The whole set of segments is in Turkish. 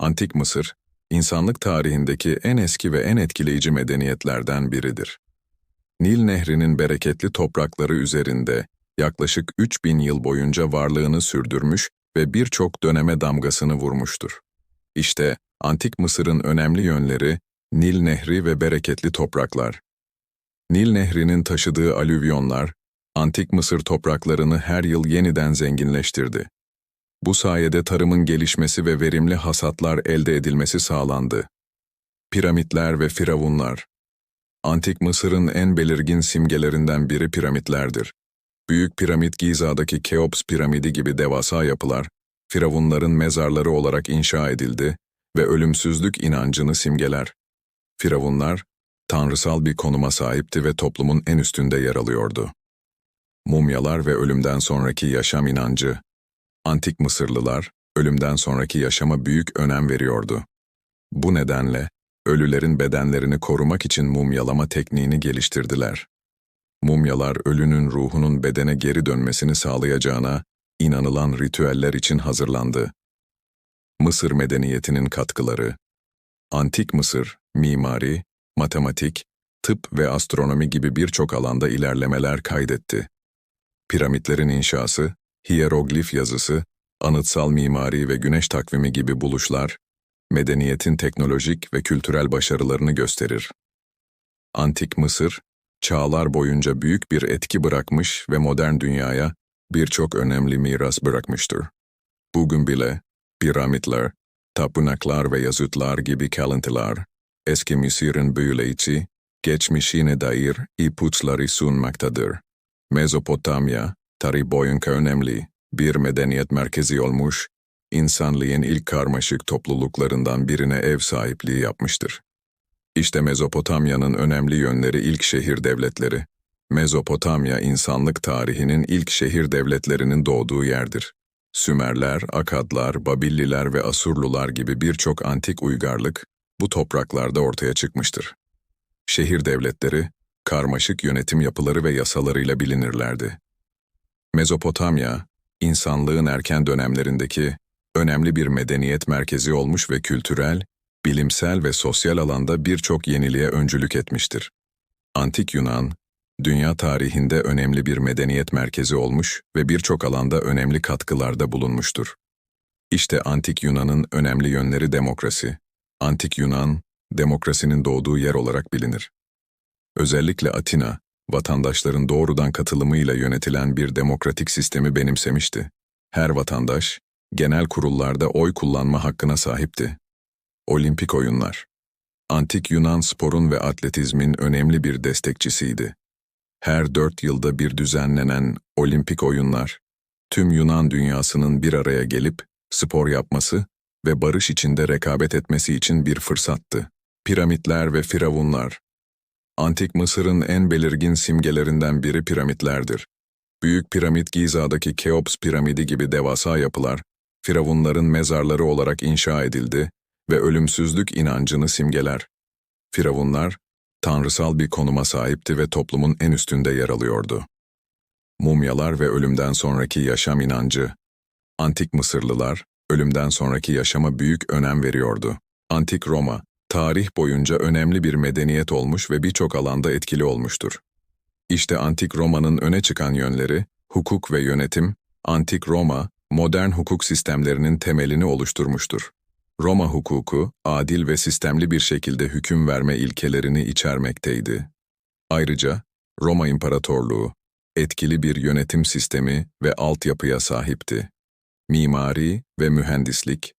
Antik Mısır, insanlık tarihindeki en eski ve en etkileyici medeniyetlerden biridir. Nil Nehri'nin bereketli toprakları üzerinde yaklaşık 3000 yıl boyunca varlığını sürdürmüş ve birçok döneme damgasını vurmuştur. İşte Antik Mısır'ın önemli yönleri Nil Nehri ve bereketli topraklar. Nil Nehri'nin taşıdığı alüvyonlar, Antik Mısır topraklarını her yıl yeniden zenginleştirdi. Bu sayede tarımın gelişmesi ve verimli hasatlar elde edilmesi sağlandı. Piramitler ve firavunlar Antik Mısır'ın en belirgin simgelerinden biri piramitlerdir. Büyük piramit Giza'daki Keops piramidi gibi devasa yapılar, firavunların mezarları olarak inşa edildi ve ölümsüzlük inancını simgeler. Firavunlar, tanrısal bir konuma sahipti ve toplumun en üstünde yer alıyordu. Mumyalar ve ölümden sonraki yaşam inancı Antik Mısırlılar, ölümden sonraki yaşama büyük önem veriyordu. Bu nedenle, ölülerin bedenlerini korumak için mumyalama tekniğini geliştirdiler. Mumyalar ölünün ruhunun bedene geri dönmesini sağlayacağına inanılan ritüeller için hazırlandı. Mısır medeniyetinin katkıları Antik Mısır, mimari, matematik, tıp ve astronomi gibi birçok alanda ilerlemeler kaydetti. Piramitlerin inşası, hieroglif yazısı, anıtsal mimari ve güneş takvimi gibi buluşlar, medeniyetin teknolojik ve kültürel başarılarını gösterir. Antik Mısır, çağlar boyunca büyük bir etki bırakmış ve modern dünyaya birçok önemli miras bırakmıştır. Bugün bile piramitler, tapınaklar ve yazıtlar gibi kalıntılar, eski Mısır'ın büyüleyici, geçmişine dair ipuçları sunmaktadır. Mezopotamya, tarih boyunca önemli bir medeniyet merkezi olmuş, insanlığın ilk karmaşık topluluklarından birine ev sahipliği yapmıştır. İşte Mezopotamya'nın önemli yönleri ilk şehir devletleri. Mezopotamya, insanlık tarihinin ilk şehir devletlerinin doğduğu yerdir. Sümerler, Akadlar, Babilliler ve Asurlular gibi birçok antik uygarlık bu topraklarda ortaya çıkmıştır. Şehir devletleri, karmaşık yönetim yapıları ve yasalarıyla bilinirlerdi. Mezopotamya, insanlığın erken dönemlerindeki önemli bir medeniyet merkezi olmuş ve kültürel, bilimsel ve sosyal alanda birçok yeniliğe öncülük etmiştir. Antik Yunan, dünya tarihinde önemli bir medeniyet merkezi olmuş ve birçok alanda önemli katkılarda bulunmuştur. İşte Antik Yunan'ın önemli yönleri demokrasi. Antik Yunan, demokrasinin doğduğu yer olarak bilinir. Özellikle Atina, vatandaşların doğrudan katılımıyla yönetilen bir demokratik sistemi benimsemişti. Her vatandaş, genel kurullarda oy kullanma hakkına sahipti. Olimpik oyunlar Antik Yunan sporun ve atletizmin önemli bir destekçisiydi. Her dört yılda bir düzenlenen olimpik oyunlar, tüm Yunan dünyasının bir araya gelip spor yapması ve barış içinde rekabet etmesi için bir fırsattı. Piramitler ve firavunlar Antik Mısır'ın en belirgin simgelerinden biri piramitlerdir. Büyük piramit Giza'daki Keops piramidi gibi devasa yapılar, firavunların mezarları olarak inşa edildi ve ölümsüzlük inancını simgeler. Firavunlar, tanrısal bir konuma sahipti ve toplumun en üstünde yer alıyordu. Mumyalar ve ölümden sonraki yaşam inancı. Antik Mısırlılar, ölümden sonraki yaşama büyük önem veriyordu. Antik Roma, tarih boyunca önemli bir medeniyet olmuş ve birçok alanda etkili olmuştur. İşte Antik Roma'nın öne çıkan yönleri, hukuk ve yönetim, Antik Roma, modern hukuk sistemlerinin temelini oluşturmuştur. Roma hukuku, adil ve sistemli bir şekilde hüküm verme ilkelerini içermekteydi. Ayrıca, Roma İmparatorluğu, etkili bir yönetim sistemi ve altyapıya sahipti. Mimari ve mühendislik,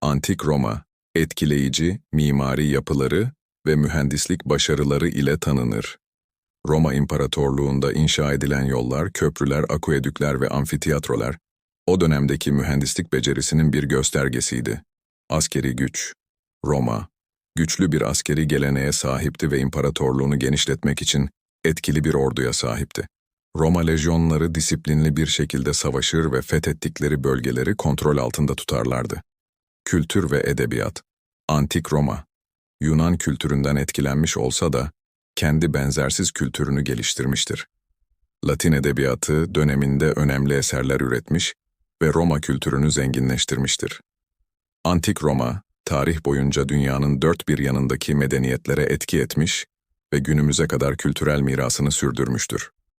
Antik Roma, etkileyici mimari yapıları ve mühendislik başarıları ile tanınır. Roma İmparatorluğu'nda inşa edilen yollar, köprüler, akuedükler ve amfiteyatrolar, o dönemdeki mühendislik becerisinin bir göstergesiydi. Askeri güç Roma, güçlü bir askeri geleneğe sahipti ve imparatorluğunu genişletmek için etkili bir orduya sahipti. Roma lejyonları disiplinli bir şekilde savaşır ve fethettikleri bölgeleri kontrol altında tutarlardı. Kültür ve edebiyat Antik Roma, Yunan kültüründen etkilenmiş olsa da kendi benzersiz kültürünü geliştirmiştir. Latin edebiyatı döneminde önemli eserler üretmiş ve Roma kültürünü zenginleştirmiştir. Antik Roma, tarih boyunca dünyanın dört bir yanındaki medeniyetlere etki etmiş ve günümüze kadar kültürel mirasını sürdürmüştür.